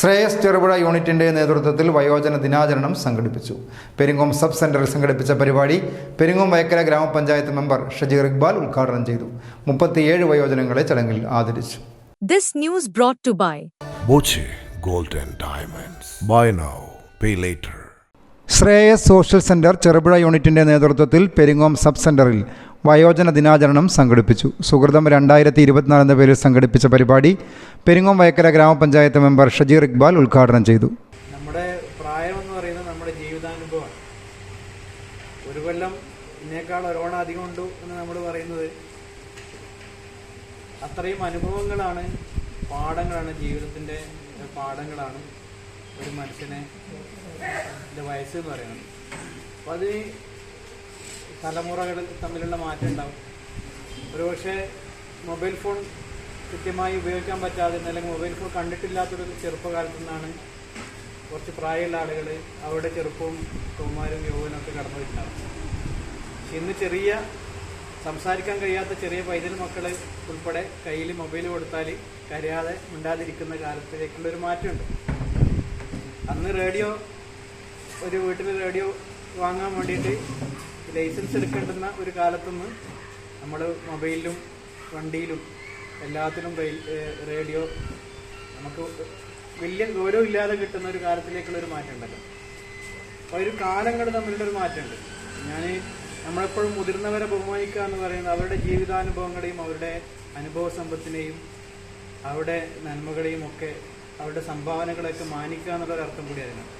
ശ്രേയസ് ചെറുപുഴ യൂണിറ്റിന്റെ നേതൃത്വത്തിൽ വയോജന ദിനാചരണം സംഘടിപ്പിച്ചു പെരിങ്ങോം സബ് സെന്ററിൽ സംഘടിപ്പിച്ച പരിപാടി പെരിങ്ങോം വയക്കര ഗ്രാമപഞ്ചായത്ത് മെമ്പർ ഷജീർ ഇക്ബാൽ ഉദ്ഘാടനം ചെയ്തു മുപ്പത്തിയേഴ് വയോജനങ്ങളെ ചടങ്ങിൽ ആദരിച്ചു This news brought to by Boche Golden Diamonds. Buy now, pay later. Shreyas social centre Cherupuzha യൂണിറ്റിന്റെ നേതൃത്വത്തിൽ പെരിങ്ങോം സബ് സെന്ററിൽ വയോജന ദിനാചരണം സംഘടിപ്പിച്ചു. സുഹൃതം രണ്ടായിരത്തി ഇരുപത്തിനാല് എന്ന പേരിൽ സംഘടിപ്പിച്ച പരിപാടി പെരിങ്ങോം വയക്കര ഗ്രാമപഞ്ചായത്ത് മെമ്പർ ഷജീർ ഇക്ബാൽ ഉദ്ഘാടനം ചെയ്തു. നമ്മുടെ പ്രായം എന്ന് പറയുന്നത് നമ്മുടെ ജീവിതാനുഭവം ഒരു കൊല്ലം ഇതിനേക്കാൾ ഒരോണം അധികം ഉണ്ട് എന്ന് നമ്മൾ പറയുന്നത് അത്രയും അനുഭവങ്ങളാണ് പാഠങ്ങളാണ് ജീവിതത്തിന്റെ പാഠങ്ങളാണ് ഒരു മനുഷ്യനെ വയസ്സ് എന്ന് പറയുന്നത്. അപ്പോൾ അത് തലമുറകൾ തമ്മിലുള്ള മാറ്റം ഉണ്ടാവും. ഒരുപക്ഷെ മൊബൈൽ ഫോൺ കൃത്യമായി ഉപയോഗിക്കാൻ പറ്റാതെ അല്ലെങ്കിൽ മൊബൈൽ ഫോൺ കണ്ടിട്ടില്ലാത്തൊരു ചെറുപ്പകാലത്തു നിന്നാണ് കുറച്ച് പ്രായമുള്ള ആളുകൾ അവരുടെ ചെറുപ്പവും കൗമാരും യൗവനും ഒക്കെ കടന്നു പക്ഷെ ഇന്ന് ചെറിയ സംസാരിക്കാൻ കഴിയാത്ത ചെറിയ പൈതൽ മക്കൾ ഉൾപ്പെടെ കയ്യിൽ മൊബൈൽ കൊടുത്താൽ കരയാതെ മിണ്ടാതിരിക്കുന്ന കാലത്തിലേക്കുള്ള ഒരു മാറ്റമുണ്ട്. അന്ന് റേഡിയോ ഒരു വീട്ടിൽ റേഡിയോ വാങ്ങാൻ വേണ്ടിയിട്ട് ലൈസൻസ് എടുക്കേണ്ടുന്ന ഒരു കാലത്തുനിന്ന് നമ്മൾ മൊബൈലിലും വണ്ടിയിലും എല്ലാത്തിലും റേഡിയോ നമുക്ക് വലിയ ഗൗരവമില്ലാതെ കിട്ടുന്ന ഒരു കാലത്തിലേക്കുള്ള ഒരു മാറ്റം ഉണ്ടല്ലോ അപ്പോൾ ഒരു കാലങ്ങൾ തമ്മിലുള്ള ഒരു മാറ്റമുണ്ട്. ഞാൻ നമ്മളെപ്പോഴും മുതിർന്നവരെ ബഹുമാനിക്കുക എന്ന് പറയുന്നത് അവരുടെ ജീവിതാനുഭവങ്ങളെയും അവരുടെ അനുഭവ സമ്പത്തിനെയും അവരുടെ നന്മകളെയും ഒക്കെ അവരുടെ സംഭാവനകളെയൊക്കെ മാനിക്കുക എന്നുള്ളൊരർത്ഥം കൂടി അതിനാണ്.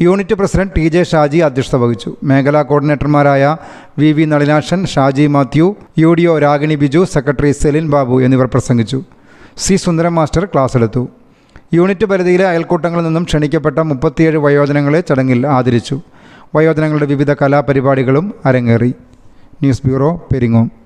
Unit president T J Shaji അധ്യക്ഷത വഹിച്ചു. മേഖലാ കോർഡിനേറ്റർമാരായ V V Nalinashan Shaji Mathew U D O Ragini Biju secretary Celine Babu എന്നിവർ പ്രസംഗിച്ചു. സി സുന്ദരം മാസ്റ്റർ ക്ലാസ് എടുത്തു യൂണിറ്റ് പരിധിയിലെ അയൽക്കൂട്ടങ്ങളിൽ നിന്നും ക്ഷണിക്കപ്പെട്ട മുപ്പത്തിയേഴ് വയോജനങ്ങളെ ചടങ്ങിൽ ആദരിച്ചു. വയോജനങ്ങളുടെ വിവിധ കലാപരിപാടികളും അരങ്ങേറി. News bureau Peringome.